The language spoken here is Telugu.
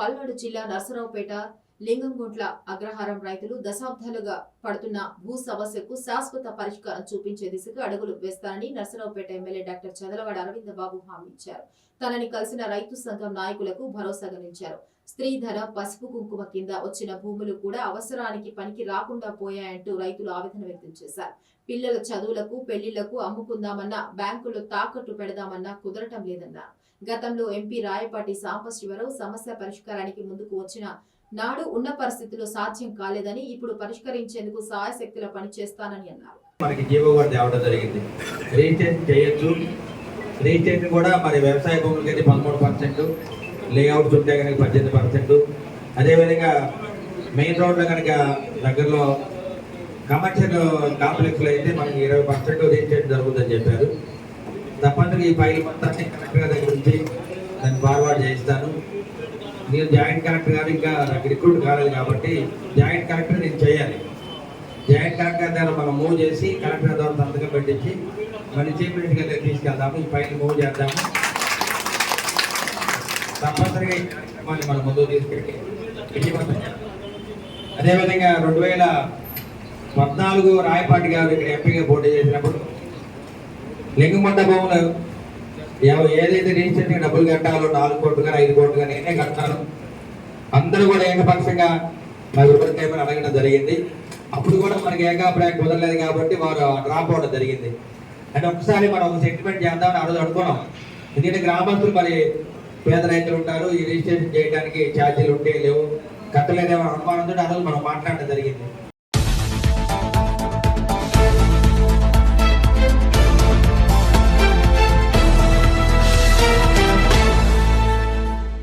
పల్నాడు జిల్లా నరసరావుపేట లింగంగుంట్ల అగ్రహారం రైతులు దశాబ్దాలుగా పడుతున్న భూ సమస్యకు శాశ్వత పరిష్కారం చూపించే దిశగా అడుగులు వేస్తారని నర్సరావుపేట ఎమ్మెల్యే డాక్టర్ చదలవాడ అరవింద బాబు హామీ ఇచ్చారు. తనని కలిసిన రైతు సంఘం నాయకులకు భరోసాగా స్త్రీధర పసుపు కుంకుమ కింద వచ్చిన భూములు కూడా అవసరానికి పనికి రాకుండా పోయాయంటూ రైతులు ఆవేదన వ్యక్తం చేశారు. పిల్లల చదువులకు పెళ్ళిళ్ళకు అమ్ముకుందామన్నా బ్యాంకులో తాకట్టు పెడదామన్నా కుదరటం లేదన్నారు. గతంలో ఎంపీ రాయపాటి సాంబశివరావు సమస్య పరిష్కారానికి ముందుకు వచ్చిన నాడు ఉన్న పరిస్థితుల్లో సాధ్యం కాలేదని ఇప్పుడు పరిష్కరించేందుకు సాయశక్తిలో పనిచేస్తానని అన్నారు. మనకి జీవో కూడా తేవడం జరిగింది. రీచేంజ్ చేయొచ్చు. రీచేంజ్ కూడా మరి వ్యవసాయ భూములకి అయితే పదమూడు పర్సెంట్ లేఅవుట్స్ ఉంటే కనుక పద్దెనిమిది పర్సెంట్. అదేవిధంగా మెయిన్ రోడ్లో కనుక దగ్గరలో కమర్షియల్ కాంప్లెక్స్లో అయితే మనకి ఇరవై పర్సెంట్ రీచేంజ్ జరుగుతుందని చెప్పారు. తప్పనిసరిగా ఈ ఫైల్ మొత్తాన్ని కరెక్ట్గా దగ్గర నుంచి దాన్ని ఫార్వర్డ్ చేయిస్తాను. నేను జాయింట్ కలెక్టర్ గారు ఇంకా నాకు రిక్రూట్ కాలేదు కాబట్టి జాయింట్ కలెక్టర్ నేను చేయాలి. జాయింట్ కలెక్టర్ ద్వారా మనం మూవ్ చేసి కలెక్టర్ ద్వారా సంతకం పెట్టించి మళ్ళీ చీఫ్ మినిస్టర్ గారి తీసుకెళ్దాము ఈ పైన మూవ్ చేద్దాము. తప్పనిసరిగా ఈ మనం ముందుకు తీసుకెళ్ళి అదేవిధంగా రెండు వేల పద్నాలుగు రాయపాటి గారు ఇక్కడ ఎంపీగా పోటీ చేసినప్పుడు లింగమండ భూములు ఏదైతే రీసెంట్గా డబ్బులు కట్టాలో నాలుగు కోట్లు కానీ ఐదు కోట్లు కానీ నేనే కట్టాను అందరూ కూడా ఏకపక్షంగా నా రూపాయలు అడగడం జరిగింది. అప్పుడు కూడా మనకి ఏకాభిప్రాయం కుదరలేదు కాబట్టి వారు డ్రాప్ అవడం జరిగింది. అంటే ఒకసారి మనం ఒక సెటిల్మెంట్ చేద్దామని ఆ రోజు అనుకున్నాం. ఎందుకంటే గ్రామస్తులు మరి పేద రైతులు ఉంటారు ఈ రిజిస్ట్రేషన్ చేయడానికి ఛార్జీలు ఉంటే లేవు. కట్టలేదేమో అనుమానంతో ఆ రోజు మనం మాట్లాడడం జరిగింది.